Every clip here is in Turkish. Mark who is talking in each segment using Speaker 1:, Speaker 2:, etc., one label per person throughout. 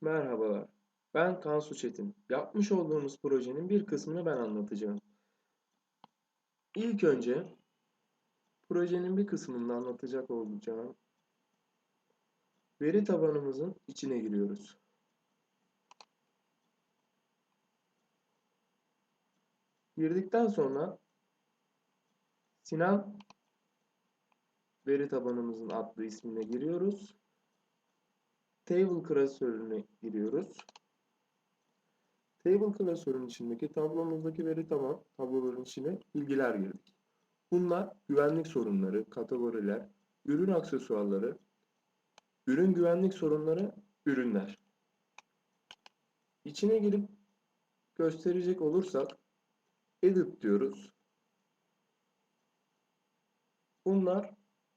Speaker 1: Merhabalar, ben Kansu Çetin. Yapmış olduğumuz projenin bir kısmını ben anlatacağım. İlk önce projenin bir kısmını anlatacak olacağım. Veri tabanımızın içine giriyoruz. Girdikten sonra Sinan veri tabanımızın adlı ismine giriyoruz. Table klasörüne giriyoruz. Table klasörün içindeki tablomuzdaki veri taban tabloların içine bilgiler girdik. Bunlar güvenlik sorunları, kategoriler, ürün aksesuarları, ürün güvenlik sorunları, ürünler. İçine girip gösterecek olursak edit diyoruz. Bunlar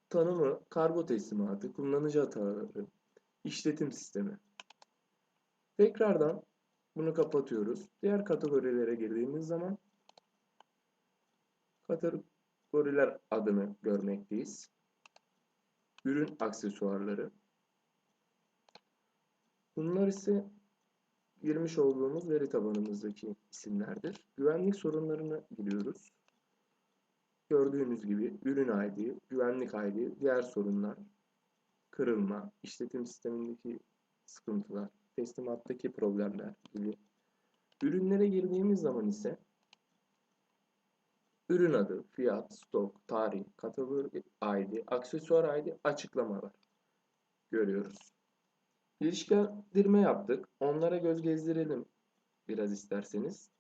Speaker 1: tanımı, kargo teslimatı, kullanıcı hataları, işletim sistemi. Tekrardan bunu kapatıyoruz. Diğer kategorilere girdiğimiz zaman kategoriler adını görmekteyiz. Ürün aksesuarları. Bunlar ise girmiş olduğumuz veri tabanımızdaki isimlerdir. Güvenlik sorunlarını giriyoruz. Gördüğünüz gibi ürün ID, güvenlik ID, diğer sorunlar, kırılma, işletim sistemindeki sıkıntılar, teslimattaki problemler gibi. Ürünlere girdiğimiz zaman ise ürün adı, fiyat, stok, tarih, kategori ID, aksesuar ID, açıklamalar görüyoruz. İlişkilendirme yaptık. Onlara göz gezdirelim biraz isterseniz.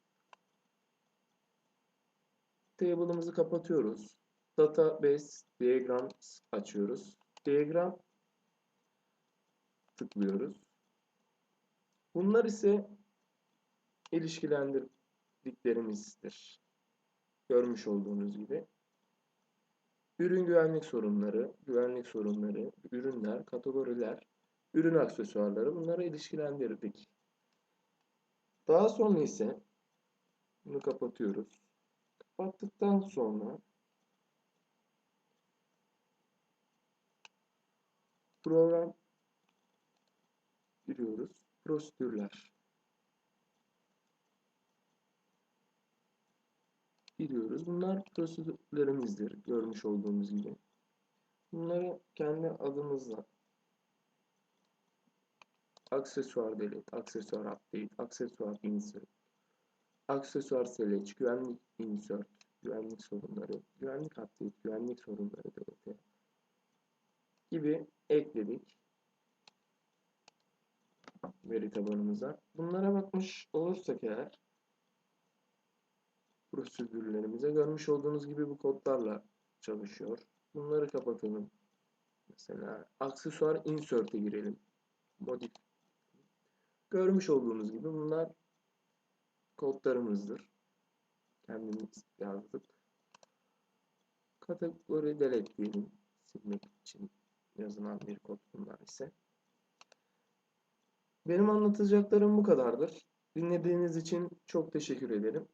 Speaker 1: Table'ımızı kapatıyoruz. Database Diagrams açıyoruz. Diagram tıklıyoruz. Bunlar ise ilişkilendirdiklerimizdir. Görmüş olduğunuz gibi. Ürün güvenlik sorunları, güvenlik sorunları, ürünler, kategoriler, ürün aksesuarları bunları ilişkilendirdik. Daha sonra ise bunu kapatıyoruz. Kapattıktan sonra program giriyoruz. Prosedürler. Giriyoruz. Bunlar prosedürlerimizdir. Görmüş olduğumuz gibi. Bunları kendi adımızla aksesuar delete, aksesuar update, aksesuar insert, aksesuar select, güvenlik insert, güvenlik sorunları, güvenlik update, güvenlik sorunları delete gibi ekledik veri tabanımıza. Bunlara bakmış olursak eğer prosedürlerimize görmüş olduğunuz gibi bu kodlarla çalışıyor. Bunları kapatalım. Mesela aksesuar insert'e girelim. Modif. Görmüş olduğunuz gibi bunlar kodlarımızdır. Kendimiz yazdık. Kategori delete diyelim. Silmek için yazılan bir kod bunlar ise. Benim anlatacaklarım bu kadardır. Dinlediğiniz için çok teşekkür ederim.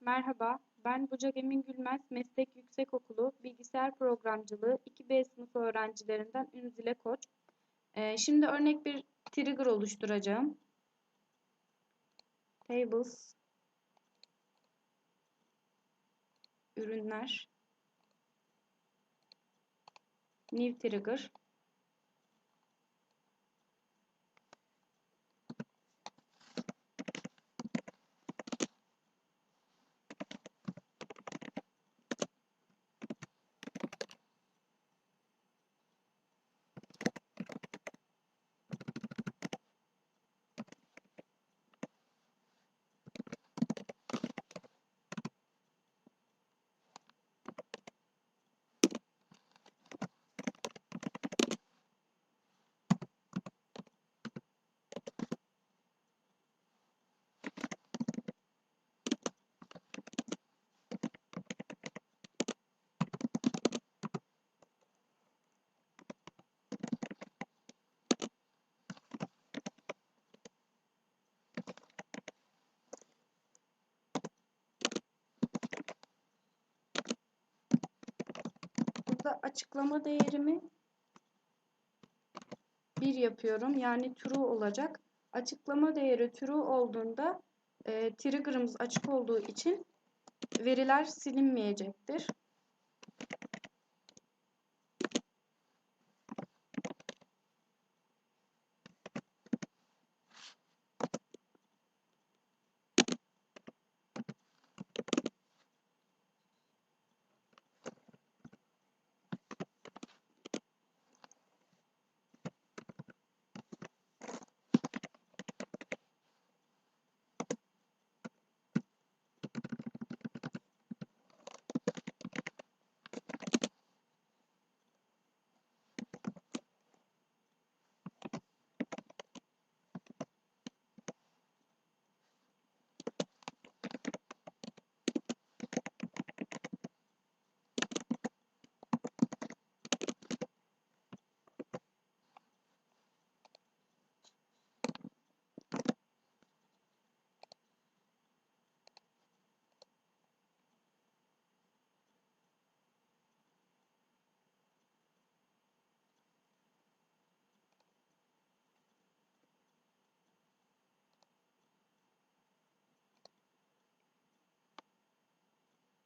Speaker 2: Merhaba, ben Bucak Emin Gülmez Meslek Yüksekokulu Bilgisayar Programcılığı 2B sınıfı öğrencilerinden Ünzile Koç. Ee, şimdi örnek bir trigger oluşturacağım. Tables Ürünler New Trigger Burada açıklama değerimi 1 yapıyorum. Yani true olacak. Açıklama değeri true olduğunda e, trigger'ımız açık olduğu için veriler silinmeyecektir.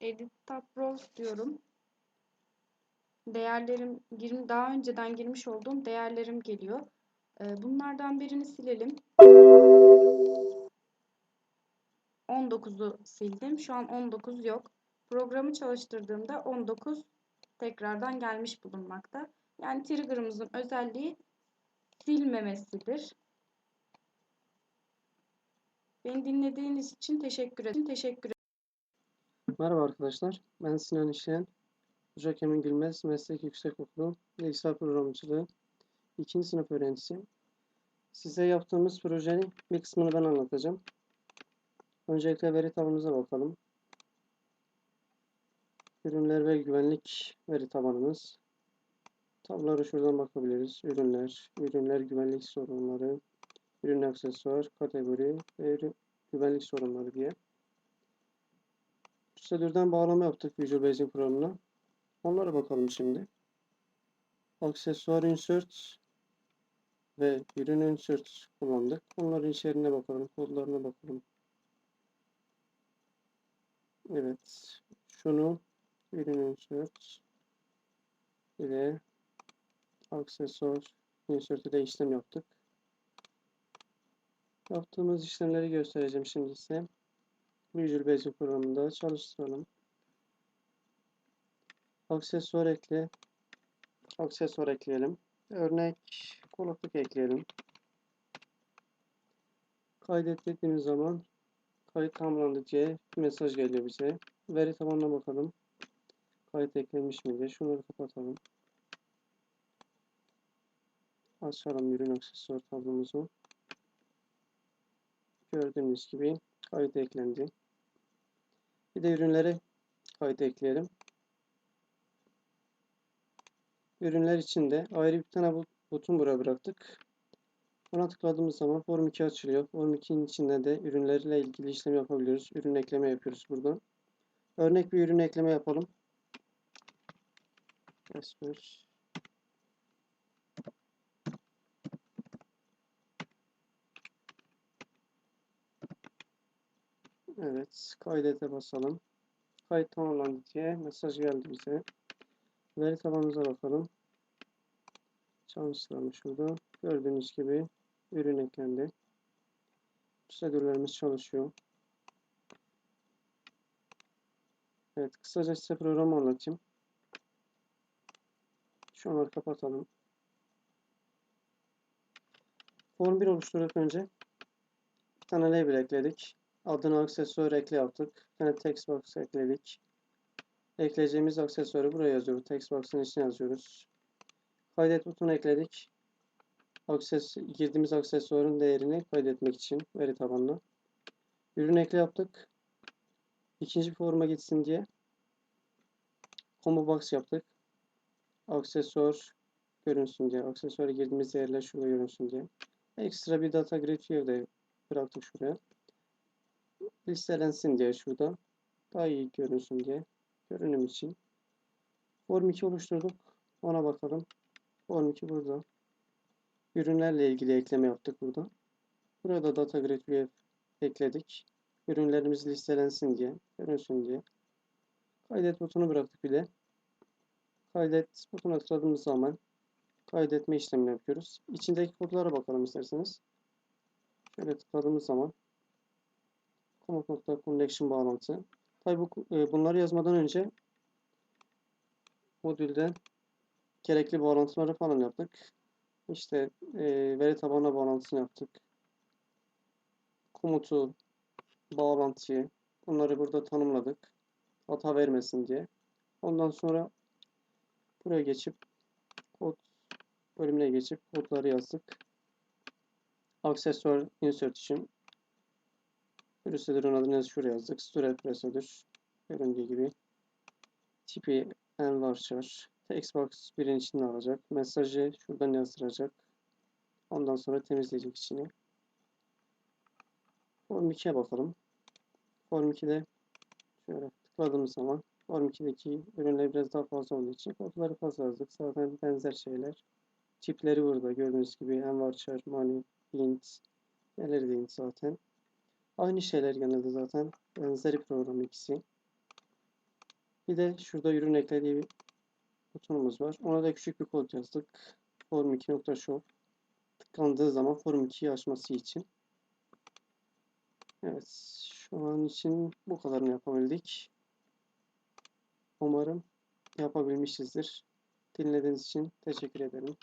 Speaker 2: Edit Tab diyorum. Değerlerim daha önceden girmiş olduğum değerlerim geliyor. Ee, bunlardan birini silelim. 19'u sildim. Şu an 19 yok. Programı çalıştırdığımda 19 tekrardan gelmiş bulunmakta. Yani trigger'ımızın özelliği silmemesidir. Beni dinlediğiniz için teşekkür ederim. Teşekkür
Speaker 3: Merhaba arkadaşlar, ben Sinan İşleyen, Ocak Emin Gülmez Meslek Yüksekokulu Bilgisayar Programcılığı 2. sınıf öğrencisiyim. Size yaptığımız projenin bir kısmını ben anlatacağım. Öncelikle veri tabanımıza bakalım. Ürünler ve güvenlik veri tabanımız. Tablolara şuradan bakabiliriz. Ürünler, ürünler güvenlik sorunları, ürün aksesuar, kategori ve güvenlik sorunları diye. Prosedürden bağlama yaptık Visual Basic programına. Onlara bakalım şimdi. Aksesuar insert ve ürün insert kullandık. Onların içeriğine bakalım, kodlarına bakalım. Evet. Şunu ürün insert ile aksesuar insert ile işlem yaptık. Yaptığımız işlemleri göstereceğim şimdi size. Visual Basic programında çalıştıralım. Aksesuar ekle. Aksesuar ekleyelim. Örnek kulaklık ekleyelim. Kaydet dediğimiz zaman kayıt tamamlandı diye mesaj geliyor bize. Veri tabanına bakalım. Kayıt eklenmiş mi diye. Şunları kapatalım. Açalım ürün aksesuar tablomuzu. Gördüğünüz gibi kayıt eklendi. Bir de ürünlere kayıt ekleyelim. Ürünler için de ayrı bir tane buton buraya bıraktık. Ona tıkladığımız zaman Form 2 açılıyor. Form 2'nin içinde de ürünlerle ilgili işlem yapabiliyoruz. Ürün ekleme yapıyoruz buradan. Örnek bir ürün ekleme yapalım. Esmer. Evet, kaydete basalım. Kayıt tamamlandı diye mesaj geldi bize. Veri tabanımıza bakalım. Çalıştıralım şurada. Gördüğünüz gibi ürün eklendi. Prosedürlerimiz çalışıyor. Evet, kısaca size programı anlatayım. Şunları kapatalım. Form 1 oluşturduk önce. Bir tane label ekledik. Adına aksesuar ekle yaptık. Tane text box ekledik. Ekleyeceğimiz aksesuarı buraya yazıyoruz. Text box'ın içine yazıyoruz. Kaydet butonu ekledik. Akses, girdiğimiz aksesuarın değerini kaydetmek için veri tabanına. Ürün ekle yaptık. İkinci forma gitsin diye combo box yaptık. Aksesuar görünsün diye. Aksesuara girdiğimiz değerler şurada görünsün diye. Ekstra bir data grid de bıraktık şuraya listelensin diye şurada. Daha iyi görünsün diye. Görünüm için. Form 2 oluşturduk. Ona bakalım. Form 2 burada. ürünlerle ilgili ekleme yaptık burada. Burada data grid view ekledik. Ürünlerimiz listelensin diye, görünsün diye. Kaydet butonu bıraktık bir de. Kaydet butonuna tıkladığımız zaman kaydetme işlemini yapıyoruz. İçindeki kodlara bakalım isterseniz. Şöyle tıkladığımız zaman Command.connection bağlantı. Tabi bu, e, bunları yazmadan önce modülde gerekli bağlantıları falan yaptık. İşte e, veri tabanına bağlantısını yaptık. Komutu, bağlantıyı bunları burada tanımladık. Hata vermesin diye. Ondan sonra buraya geçip kod bölümüne geçip kodları yazdık. Aksesuar insert için prosedürün adını şuraya yazdık. Store prosedür göründüğü gibi tipi envarchar textbox birin içine alacak. Mesajı şuradan yazdıracak. Ondan sonra temizleyecek içini. Form 2'ye bakalım. Form 2'de şöyle tıkladığımız zaman Form 2'deki ürünler biraz daha fazla olduğu için kodları fazla yazdık. Zaten benzer şeyler. Tipleri burada gördüğünüz gibi envarchar, mani, int, neleri de zaten. Aynı şeyler genelde zaten. Benzeri program ikisi. Bir de şurada ürün ekle diye bir butonumuz var. Ona da küçük bir kod yazdık. Form 2.show tıklandığı zaman Form 2'yi açması için. Evet. Şu an için bu kadarını yapabildik. Umarım yapabilmişizdir. Dinlediğiniz için teşekkür ederim.